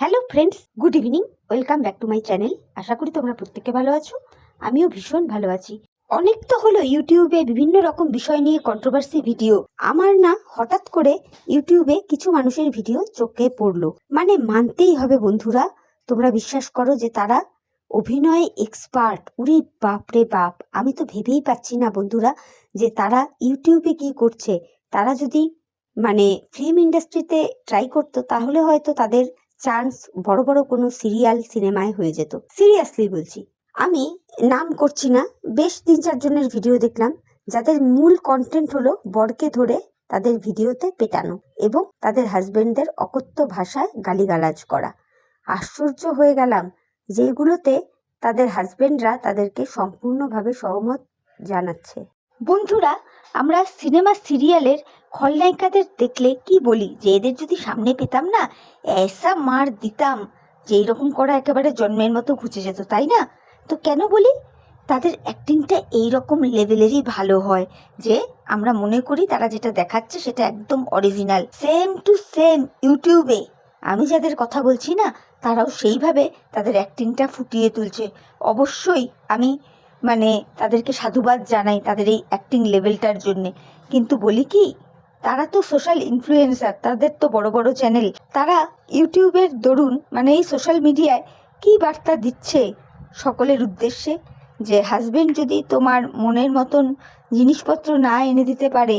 Hello friends good evening welcome back to my channel আশা করি তোমরা প্রত্যেকে ভালো আছো। আমিও ভীষণ ভালো আছি। অনেক তো হলো ইউটিউবে বিভিন্ন রকম বিষয় নিয়ে কন্ট্রোভার্সি ভিডিও আমার না হঠাৎ করে ইউটিউবে কিছু মানুষের ভিডিও চোখে পড়ল। মানে মানতেই হবে বন্ধুরা, তোমরা বিশ্বাস করো যে তারা অভিনয়ে এক্সপার্ট উরে বাপ রে বাপ, আমি তো ভেবেই পাচ্ছি না বন্ধুরা যে তারা ইউটিউবে কি করছে। তারা যদি মানে ফিল্ম ইন্ডাস্ট্রিতে ট্রাই করতো, তাহলে হয়তো তাদের চান্স বড় বড় কোনো সিরিয়াল, সিনেমায় হয়ে যেত। সিরিয়াসলি বলছি। আমি নাম করছি না, বেশ তিন চারজনের ভিডিও দেখলাম, যাদের মূল কন্টেন্ট হলো বরকে ধরে তাদের ভিডিওতে পেটানো এবং তাদের হাজবেন্ডদের অকথ্য ভাষায় গালিগালাজ করা। আশ্চর্য হয়ে গেলাম যেগুলোতে তাদের হাজবেন্ডরা তাদেরকে সম্পূর্ণভাবে সহমত জানাচ্ছে। বন্ধুরা, আমরা সিনেমা সিরিয়ালের খলনায়িকাদের দেখলে কি বলি? যে এদের যদি সামনে পেতাম না, এসা মার দিতাম। যে এইরকম করা একেবারে জন্মের মতো ঘুচে যেত, তাই না? তো কেন বলি? তাদের অ্যাক্টিংটা এইরকম লেভেলেরই ভালো হয় যে আমরা মনে করি তারা যেটা দেখাচ্ছে সেটা একদম অরিজিনাল। সেম টু সেম ইউটিউবে। আমি যাদের কথা বলছি না, তারাও সেইভাবে তাদের অ্যাক্টিংটা ফুটিয়ে তুলছে। অবশ্যই আমি মানে তাদেরকে সাধুবাদ জানাই তাদের এই অ্যাক্টিং লেভেলটার জন্যে। কিন্তু বলি কি, তারা তো সোশ্যাল ইনফ্লুয়েন্সার তাদের তো বড় বড় চ্যানেল তারা ইউটিউবের দরুন মানে এই সোশ্যাল মিডিয়ায় কী বার্তা দিচ্ছে সকলের উদ্দেশ্যে? যে হাজবেন্ড যদি তোমার মনের মতন জিনিসপত্র না এনে দিতে পারে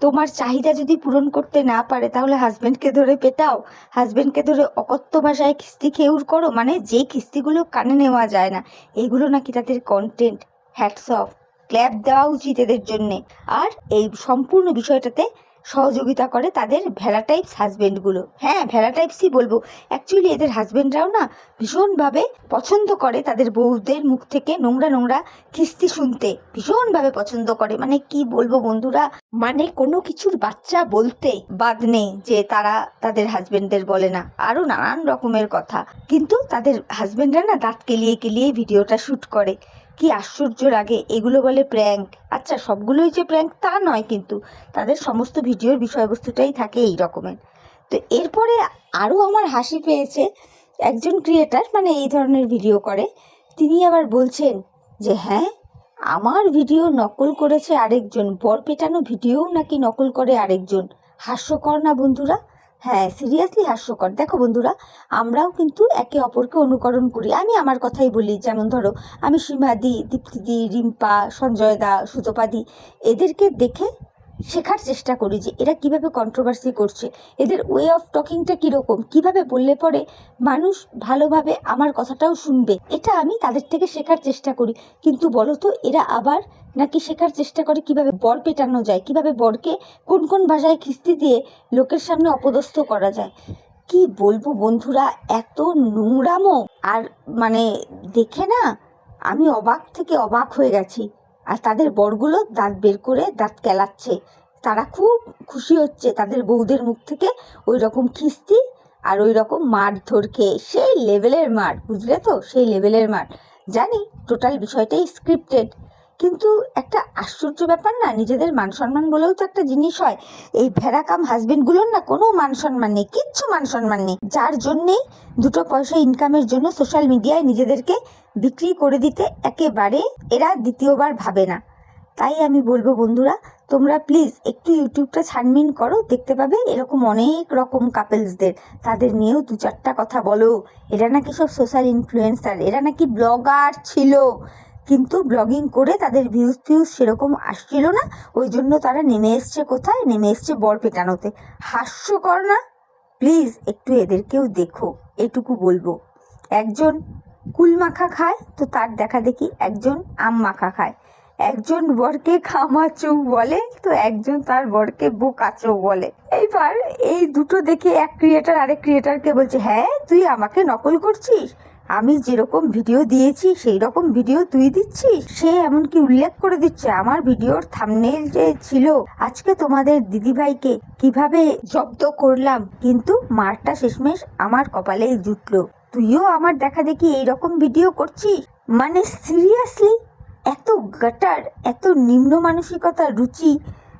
তোমার চাহিদা যদি পূরণ করতে না পারে, তাহলে হাজব্যান্ডকে ধরে পেটাও। হাজব্যান্ডকে ধরে অকথ্য ভাষায় কিস্তি খেউর করো মানে যে কিস্তিগুলো কানে নেওয়া যায় না, এগুলো নাকি তাদের কন্টেন্ট হ্যাটস অফ ক্ল্যাপ দেওয়া উচিত এদের জন্যে। আর এই সম্পূর্ণ বিষয়টাতে সহযোগিতা করে তাদের ভেড়া টাইপস হাজবেন্ডগুলো হ্যাঁ ভেড়া টাইপসই বলব। অ্যাকচুয়ালি এদের হাজবেন্ডরাও না ভীষণভাবে পছন্দ করে তাদের বউদের মুখ থেকে নোংরা নোংরা কিস্তি শুনতে। ভীষণভাবে পছন্দ করে। মানে কি বলব বন্ধুরা? মানে কোনো কিছুর বাচ্চা বলতে বাদ নেই যে তারা তাদের হাজবেন্ডদের বলে না। আরও নানান রকমের কথা। কিন্তু তাদের হাজবেন্ডরা না দাঁত কেলিয়ে কেলিয়ে ভিডিওটা শ্যুট করে। কি আশ্চর্য লাগে এগুলো বলে প্র্যাঙ্ক আচ্ছা সবগুলোই যে প্র্যাঙ্ক তা নয় কিন্তু। তাদের সমস্ত ভিডিওর বিষয়বস্তুটাই থাকে এই রকমের। তো এরপরে আরও আমার হাসি পেয়েছে একজন ক্রিয়েটার মানে এই ধরনের ভিডিও করে। তিনি আবার বলছেন যে হ্যাঁ আমার ভিডিও নকল করেছে আরেকজন। বর পেটানো ভিডিওও নাকি নকল করে আরেকজন। হাস্যকর না বন্ধুরা? হ্যাঁ সিরিয়াসলি হাস্যকর। দেখো বন্ধুরা, আমরাও কিন্তু একে অপরকে অনুকরণ করি। আমি আমার কথাই বলি, যেমন ধরো, আমি সীমাদি, দীপ্তিদি, রিম্পা, সঞ্জয় দা, সুতপাদি, এদেরকে দেখে শেখার চেষ্টা করি যে এরা কীভাবে কন্ট্রোভার্সি করছে, এদের ওয়ে অফ টকিংটা কীরকম, কীভাবে বললে পরে মানুষ ভালোভাবে আমার কথাটাও শুনবে। এটা আমি তাদের থেকে শেখার চেষ্টা করি। কিন্তু বলো তো এরা আবার নাকি শেখার চেষ্টা করে কীভাবে বর পেটানো যায়, কীভাবে বরকে কোন কোন ভাষায় খিস্তি দিয়ে লোকের সামনে অপদস্থ করা যায়। কি বলব বন্ধুরা, এত নোংরামো। আর মানে দেখে না, আমি অবাক থেকে অবাক হয়ে গেছি। আর তাদের বরগুলো দাঁত বের করে দাঁত কেলাচ্ছে। তারা খুব খুশি হচ্ছে তাদের বউদের মুখ থেকে ওই রকম খিস্তি আর ওই রকম মারধর খেয়ে। সেই লেভেলের মার, বুঝলে তো? সেই লেভেলের মার। জানি টোটাল বিষয়টাই স্ক্রিপ্টেড কিন্তু একটা আশ্চর্য ব্যাপার না? নিজেদের মান সম্মান বলেও তো একটা জিনিস হয়। এই ভেড়াকাম হাজবেন্ডগুলোর না কোনো মান সম্মান নেই, কিচ্ছু মান সম্মান নেই। যার জন্যেই দুটো পয়সা ইনকামের জন্য সোশ্যাল মিডিয়ায় নিজেদেরকে বিক্রি করে দিতে একেবারে এরা দ্বিতীয়বার ভাবে না। তাই আমি বলব বন্ধুরা, তোমরা প্লিজ একটু ইউটিউবটা ছানবিন করো, দেখতে পাবে এরকম অনেক রকম কাপেলসদের তাদের নিয়েও দু চারটা কথা বলো। এরা নাকি সব সোশ্যাল ইনফ্লুয়েন্সার এরা নাকি ব্লগার ছিল। কিন্তু ব্লগিং করে তাদের ভিউজ ফিউজ সেরকম আসছিল না। ওই জন্য তারা নেমে এসছে কোথায়? নেমে এসছে বর পেটানোতে। হাস্যকর না? প্লিজ একটু এদেরকেও দেখো, এটুকু বলব। একজন কুল মাখা খায়, তো তার দেখা দেখি একজন আম মাখা খায়। একজন বরকে খামাচু বলে, তো একজন তার বরকে বোকাচো বলে। এইবার এই দুটো দেখে এক ক্রিয়েটার আরেক ক্রিয়েটারকে বলছে হ্যাঁ তুই আমাকে নকল করছিস? আমি যেরকম ভিডিও দিয়েছি সেই রকম ভিডিও তুই দিচ্ছিস? সে এমনকি উল্লেখ করে দিচ্ছে, আমার ভিডিওর থামনেল যে ছিল, আজকে তোমাদের দিদিভাইকে কীভাবে জব্দ করলাম। কিন্তু মারটা শেষমেশ আমার কপালেই জুটলো। তুইও আমার দেখা দেখি এইরকম ভিডিও করছিস? মানে সিরিয়াসলি এত গাটার এত নিম্ন মানসিকতার রুচি,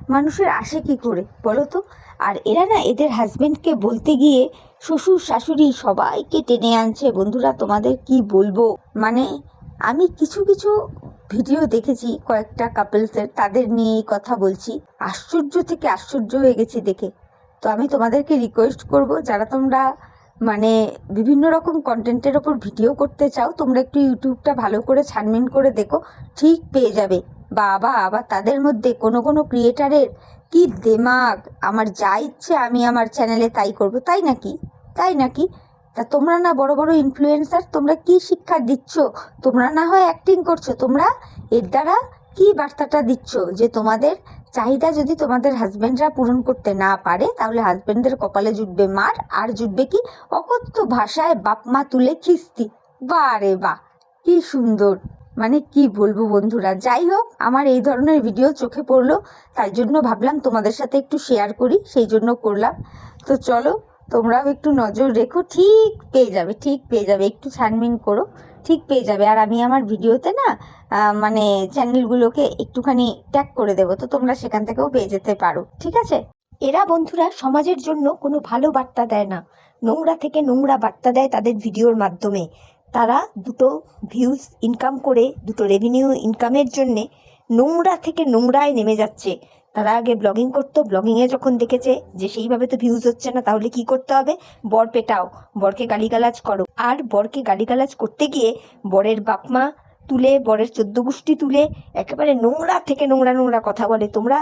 মানুষের আসে কি করে? বলো তো, আর এরা না এদের হাজবেন্ডকে বলতে গিয়ে শ্বশুর, শাশুড়ি সবাইকে টেনে আনছে। বন্ধুরা, তোমাদের কি বলব? মানে আমি কিছু কিছু ভিডিও দেখেছি, কয়েকটা কাপলসের তাদের নিয়েই কথা বলছি। আশ্চর্য থেকে আশ্চর্য হয়ে গেছি দেখে। তো আমি তোমাদেরকে রিকোয়েস্ট করব, যারা তোমরা মানে বিভিন্ন রকম কন্টেন্টের ওপর ভিডিও করতে চাও, তোমরা একটু ইউটিউবটা ভালো করে ছানমিন করে দেখো, ঠিক পেয়ে যাবে। বাবা, আবার তাদের মধ্যে কোনো কোনো ক্রিয়েটারের কি দেমাগ? আমার যা ইচ্ছে আমি আমার চ্যানেলে তাই করব, তাই নাকি? তাই নাকি? তা তোমরা না বড় বড় ইনফ্লুয়েন্সার তোমরা কি শিক্ষা দিচ্ছ? তোমরা না হয় অ্যাক্টিং করছ? তোমরা এর দ্বারা কি বার্তাটা দিচ্ছ? যে তোমাদের চাহিদা যদি তোমাদের হাজব্যান্ডরা পূরণ করতে না পারে, তাহলে হাজবেন্ডের কপালে জুটবে মার, আর জুটবে কি? অকথ্য ভাষায় বাপ মা তুলে খিস্তি। বা রে বা, কি সুন্দর। মানে কি বলব বন্ধুরা? যাই হোক, আমার এই ধরনের ভিডিও চোখে পড়ল, তাই জন্য ভাবলাম তোমাদের সাথে একটু শেয়ার করি, সেই জন্য করলাম। তো চলো তোমরাও একটু নজর রেখো, ঠিক পেয়ে যাবে, ঠিক পেয়ে যাবে। একটু ছানবিন করো, ঠিক পেয়ে যাবে। আর আমি আমার ভিডিওতে না মানে চ্যানেলগুলোকে একটুখানি ট্যাগ করে দেবো, তো তোমরা সেখান থেকেও পেয়ে যেতে পারো, ঠিক আছে? এরা বন্ধুরা সমাজের জন্য কোনো ভালো বার্তা দেয় না। নোংরা থেকে নোংরা বার্তা দেয় তাদের ভিডিওর মাধ্যমে। তারা দুটো ভিউজ ইনকাম করে, দুটো রেভিনিউ ইনকামের জন্যে নোংরা থেকে নোংরায় নেমে যাচ্ছে। তারা আগে ব্লগিং করতো ব্লগিংয়ে যখন দেখেছে যে সেইভাবে তো ভিউজ হচ্ছে না, তাহলে কি করতে হবে? বর পেটাও, বরকে গালিগালাজ করো। আর বরকে গালিগালাজ করতে গিয়ে বরের বাপ মা তুলে, বরের চোদ্দ গোষ্ঠী তুলে, একেবারে নোংরা থেকে নোংরা নোংরা কথা বলে। তোমরা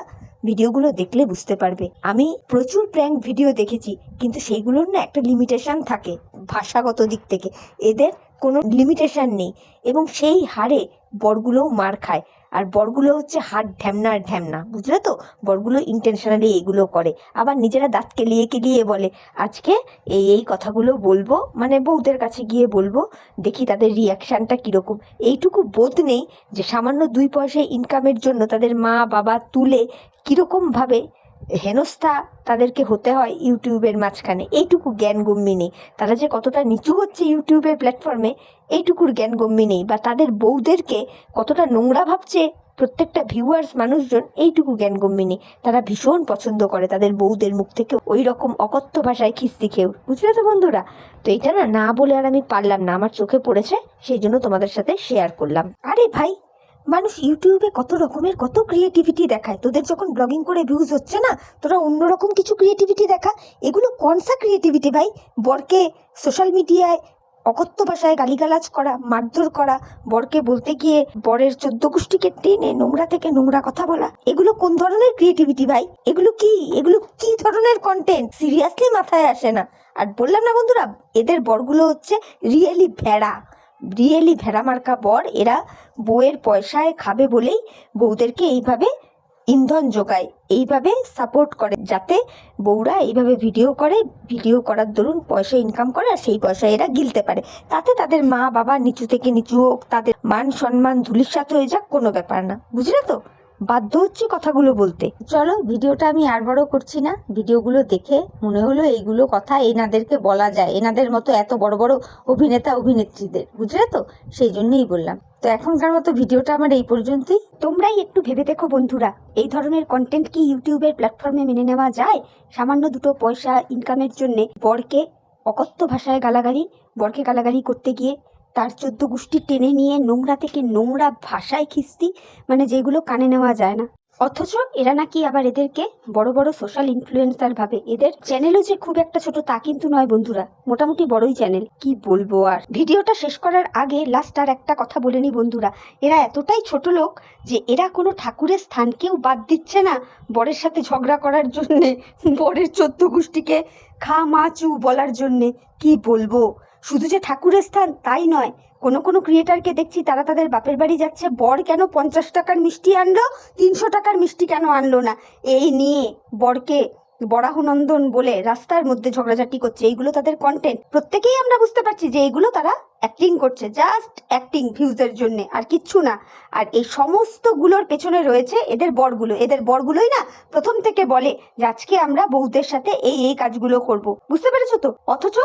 ভিডিওগুলো দেখলে বুঝতে পারবে। আমি প্রচুর প্র্যাঙ্ক ভিডিও দেখেছি, কিন্তু সেইগুলোর না একটা লিমিটেশন থাকে ভাষাগত দিক থেকে। এদের কোনো লিমিটেশন নেই। এবং সেই হারে বরগুলোও মার খায়। আর বরগুলো হচ্ছে হাত ঢ্যামনা আর ঢ্যামনা, বুঝলে তো? বরগুলো ইন্টেনশনালি এগুলো করে। আবার নিজেরা দাঁত কেলিয়ে কেলিয়ে বলে, আজকে এই এই কথাগুলো বলব মানে বউদের কাছে গিয়ে বলব, দেখি তাদের রিয়াকশানটা কীরকম। এইটুকু বোধ নেই যে সামান্য দুই পয়সা ইনকামের জন্য তাদের মা বাবা তুলে কীরকমভাবে হেনস্থা তাদেরকে হতে হয় ইউটিউবের মাঝখানে। এইটুকু জ্ঞান গম্যি নেই। তারা যে কতটা নিচু হচ্ছে ইউটিউবের প্ল্যাটফর্মে এইটুকুর জ্ঞান গম্যি নেই বা তাদের বউদেরকে কতটা নোংরা ভাবছে প্রত্যেকটা ভিউয়ার্স মানুষজন, এইটুকু জ্ঞান গম্যি নেই। তারা ভীষণ পছন্দ করে তাদের বউদের মুখ থেকে ওই রকম অকথ্য ভাষায় খিস্তি খেয়েও। বুঝলে তো বন্ধুরা? তো এটা না না বলে আর আমি পারলাম না। আমার চোখে পড়েছে, সেই জন্য তোমাদের সাথে শেয়ার করলাম। আরে ভাই মানুষ ইউটিউবে কত রকমের কত ক্রিয়েটিভিটি দেখায়। তোদের যখন ব্লগিং করে ভিউজ হচ্ছে না, তোরা অন্যরকম কিছু ক্রিয়েটিভিটি দেখা। এগুলো কনসা ক্রিয়েটিভিটি ভাই? বরকে সোশ্যাল মিডিয়ায় অকথ্য ভাষায় গালিগালাজ করা, মারধর করা, বরকে বলতে গিয়ে বরের চোদ্দ গোষ্ঠীকে টেনে নোংরা থেকে নোংরা কথা বলা। এগুলো কোন ধরনের ক্রিয়েটিভিটি ভাই? এগুলো কি? এগুলো কি ধরনের কন্টেন্ট সিরিয়াসলি মাথায় আসে না। আর বললাম না বন্ধুরা, এদের বরগুলো হচ্ছে রিয়েলি ভেড়া। রিয়েলি ভেড়া মার্কা বর এরা বউয়ের পয়সায় খাবে বলেই বউদেরকে এইভাবে ইন্ধন যোগায়, এইভাবে সাপোর্ট করে। যাতে বউরা এইভাবে ভিডিও করে ভিডিও করার দরুন পয়সা ইনকাম করে আর সেই পয়সা এরা গিলতে পারে। তাতে তাদের মা বাবা নিচু থেকে নিচু হোক, তাদের মান সম্মান ধুলির সাথে হয়ে যাক, কোনো ব্যাপার না। বুঝলে তো? বাধ্য হচ্ছে কথাগুলো বলতে। চলো, ভিডিওটা আমি আর বড় করছি না। ভিডিওগুলো দেখে মনে হলো এইগুলো কথা এনাদেরকে বলা যায়। এনাদের মতো এত বড় বড় অভিনেতা, অভিনেত্রীদের। বুঝলে তো? সেই জন্যই বললাম। তো এখনকার মতো ভিডিওটা আমার এই পর্যন্তই। তোমরাই একটু ভেবে দেখো বন্ধুরা, এই ধরনের কন্টেন্ট কি ইউটিউবের প্ল্যাটফর্মে মেনে নেওয়া যায়? সামান্য দুটো পয়সা ইনকামের জন্য বরকে অকথ্য ভাষায় গালাগালি, বরকে গালাগালি করতে গিয়ে তার চোদ্দ গোষ্ঠী টেনে নিয়ে নোংরা থেকে নোংরা ভাষায় খিস্তি মানে যেগুলো কানে নেওয়া যায় না। অথচ এরা নাকি আবার এদেরকে বড় বড় সোশ্যাল ইনফ্লুয়েন্সার ভাবে। এদের চ্যানেলও যে খুব একটা ছোট তা কিন্তু নয় বন্ধুরা, মোটামুটি বড়ই চ্যানেল কি বলব আর? ভিডিওটা শেষ করার আগে লাস্ট আর একটা কথা বলে নি বন্ধুরা। এরা এতটাই ছোট লোক যে এরা কোনো ঠাকুরের স্থানকেও বাদ দিচ্ছে না বরের সাথে ঝগড়া করার জন্যে, বরের চোদ্দ গোষ্ঠীকে খা মাচু বলার জন্যে। কি বলব? শুধু যে ঠাকুরের স্থান, তাই নয়। কোনো কোনো ক্রিয়েটারকে দেখছি, তারা তাদের বাপের বাড়ি যাচ্ছে, বর কেন পঞ্চাশ টাকার মিষ্টি আনলো, তিনশো টাকার মিষ্টি কেন আনলো না? এই নিয়ে বরকে বরাহনন্দন বলে রাস্তার মধ্যে ঝগড়াঝাটি করছে। এইগুলো তাদের কন্টেন্ট প্রত্যেকেই আমরা বুঝতে পারছি যে এইগুলো তারা অ্যাক্টিং করছে। জাস্ট অ্যাক্টিং ভিউজের জন্য, আর কিচ্ছু না। আর এই সমস্তগুলোর পেছনে রয়েছে এদের বরগুলো। এদের বরগুলোই না, প্রথম থেকে বলে যে আজকে আমরা বউদের সাথে এই এই কাজগুলো করব। বুঝতে পেরেছ তো? অথচ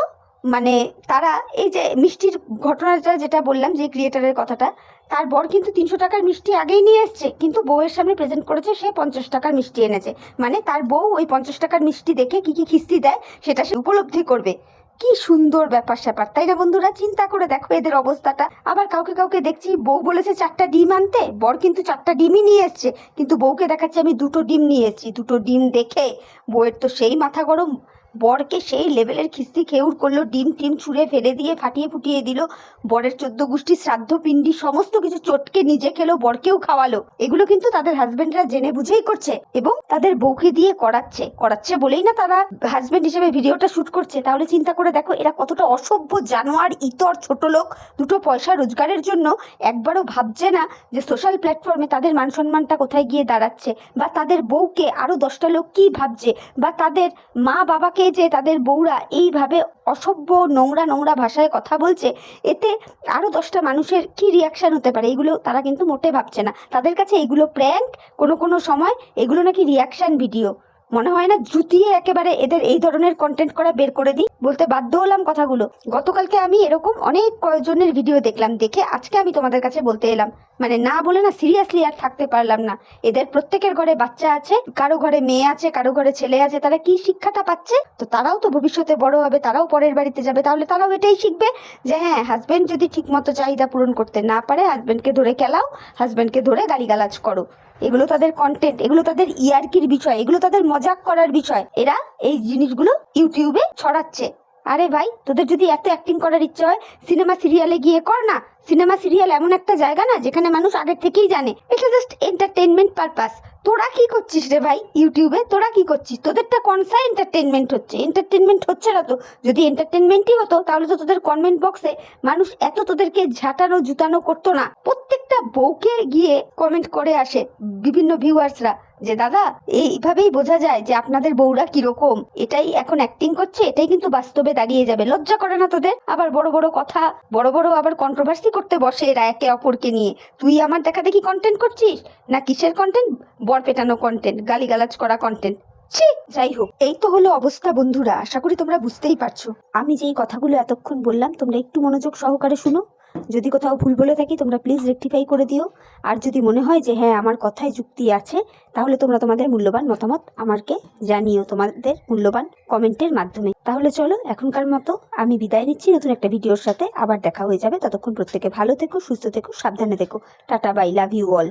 মানে তারা এই যে মিষ্টির ঘটনাটা যেটা বললাম যে ক্রিয়েটারের কথাটা, তার বর কিন্তু তিনশো টাকার মিষ্টি আগেই নিয়ে এসছে, কিন্তু বউয়ের সামনে প্রেজেন্ট করেছে, সে পঞ্চাশ টাকার মিষ্টি এনেছে। মানে তার বউ ওই পঞ্চাশ টাকার মিষ্টি দেখে কি কি খিস্তি দেয়, সেটা সে উপলব্ধি করবে। কি সুন্দর ব্যাপার স্যাপার, তাই না বন্ধুরা? চিন্তা করে দেখো এদের অবস্থাটা। আবার কাউকে কাউকে দেখছি, বউ বলেছে চারটা ডিম আনতে, বর কিন্তু চারটা ডিমই নিয়ে এসছে, কিন্তু বউকে দেখাচ্ছে আমি দুটো ডিম নিয়ে এসেছি। দুটো ডিম দেখে বউয়ের তো সেই মাথা গরম। বরকে সেই লেভেলের খিস্তি খেউর করল, ডিম টিম ছুঁড়ে ফেলে দিয়ে ফাটিয়ে ফুটিয়ে দিল। বরের চোদ্দ গোষ্ঠী শ্রাদ্ধ, পিণ্ডি, সমস্ত কিছু চটকে নিজে খেলো, বরকেও খাওয়ালো। এগুলো কিন্তু তাদের হাজবেন্ডরা জেনে বুঝেই করছে এবং তাদের বউকে দিয়ে করাচ্ছে। করাচ্ছে বলেই না তারা হাজবেন্ড হিসেবে ভিডিওটা শুট করছে। তাহলে চিন্তা করে দেখো, এরা কতটা অসভ্য জানোয়ার, ইতর, ছোট লোক, দুটো পয়সা রোজগারের জন্য একবারও ভাবছে না যে সোশ্যাল প্ল্যাটফর্মে তাদের মান সম্মানটা কোথায় গিয়ে দাঁড়াচ্ছে। বা তাদের বউকে আরও দশটা লোক কী ভাবছে? বা তাদের মা বাবাকে যে তাদের বউরা এইভাবে অসভ্য নোংরা নোংরা ভাষায় কথা বলছে, এতে আরও দশটা মানুষের কি রিয়াকশান হতে পারে? এগুলো তারা কিন্তু মোটে ভাবছে না। তাদের কাছে এগুলো প্র্যাঙ্ক কোনো কোনো সময় এগুলো নাকি রিয়াকশান ভিডিও মনে হয় না জুতিয়ে একেবারে এদের এই ধরনের কন্টেন্ট করা বের করে দিই? বলতে বাধ্য হলাম কথাগুলো। গতকালকে আমি এরকম অনেক কয়েকজনের ভিডিও দেখলাম, দেখে আজকে আমি তোমাদের কাছে বলতে এলাম। মানে না বলে না সিরিয়াসলি আর থাকতে পারলাম না। এদের প্রত্যেকের ঘরে বাচ্চা আছে, কারও ঘরে মেয়ে আছে, কারও ঘরে ছেলে আছে, তারা কি শিক্ষাটা পাচ্ছে? তো তারাও তো ভবিষ্যতে বড় হবে, তারাও পরের বাড়িতে যাবে, তাহলে তারাও এটাই শিখবে যে হ্যাঁ হাজবেন্ড যদি ঠিকমতো চাহিদা পূরণ করতে না পারে হাজবেন্ডকে ধরে খেলাও হাজবেন্ডকে ধরে গালিগালাজ করো। এগুলো তাদের কন্টেন্ট এগুলো তাদের ইয়ার্কির বিষয়, এগুলো তাদের মজাক করার বিষয়। এরা এই জিনিসগুলো ইউটিউবে ছড়াচ্ছে। আরে ভাই, তোদের যদি এত অ্যাক্টিং করার ইচ্ছে হয় সিনেমা সিরিয়ালে গিয়ে কর না। সিনেমা সিরিয়াল এমন একটা জায়গা না, যেখানে মানুষ আগের থেকেই জানে। এটা জাস্ট এন্টারটেনমেন্ট পারপাস তোরা কি করছিস রে ভাই ইউটিউবে তোরা কি করছিস? তোদেরটা কনসা এন্টারটেনমেন্ট হচ্ছে? এন্টারটেনমেন্ট হচ্ছে না তো। যদি এন্টারটেনমেন্টই হতো, তাহলে তো তোদের কমেন্ট বক্সে মানুষ এত তোদেরকে ঝাঁটানো, জুতানো করতো না। প্রত্যেকটা বউকে গিয়ে কমেন্ট করে আসে বিভিন্ন ভিউয়ার্সরা যে, দাদা, এইভাবেই বোঝা যায় যে আপনাদের বউরা কীরকম। এটাই এখন অ্যাক্টিং করছে, এটাই কিন্তু বাস্তবে দাঁড়িয়ে যাবে। লজ্জা করে না তোদের? আবার বড় বড় কথা, বড় বড় আবার কন্ট্রোভার্সি করতে বসে এরা একে অপরকে নিয়ে। তুই আমার দেখা দেখি কন্টেন্ট করছিস? না কিসের কন্টেন্ট বর পেটানো কন্টেন্ট গালিগালাজ করা কন্টেন্ট ছি, যাই হোক, এই তো হলো অবস্থা বন্ধুরা। আশা করি তোমরা বুঝতেই পারছ। আমি যেই কথাগুলো এতক্ষণ বললাম, তোমরা একটু মনোযোগ সহকারে শুনো। যদি কোথাও ভুল বলে থাকি, তোমরা প্লিজ রেকটিফাই করে দিও। আর যদি মনে হয় যে হ্যাঁ আমার কথায় যুক্তি আছে, তাহলে তোমরা তোমাদের মূল্যবান মতামত আমাকে জানিও, তোমাদের মূল্যবান কমেন্টের মাধ্যমে। তাহলে চলো, এখনকার মতো আমি বিদায় নিচ্ছি। নতুন একটা ভিডিওর সাথে আবার দেখা হয়ে যাবে। ততক্ষণ প্রত্যেকে ভালো থেকো, সুস্থ থেকো, সাবধানে থেকো। Tata, bye, love you all.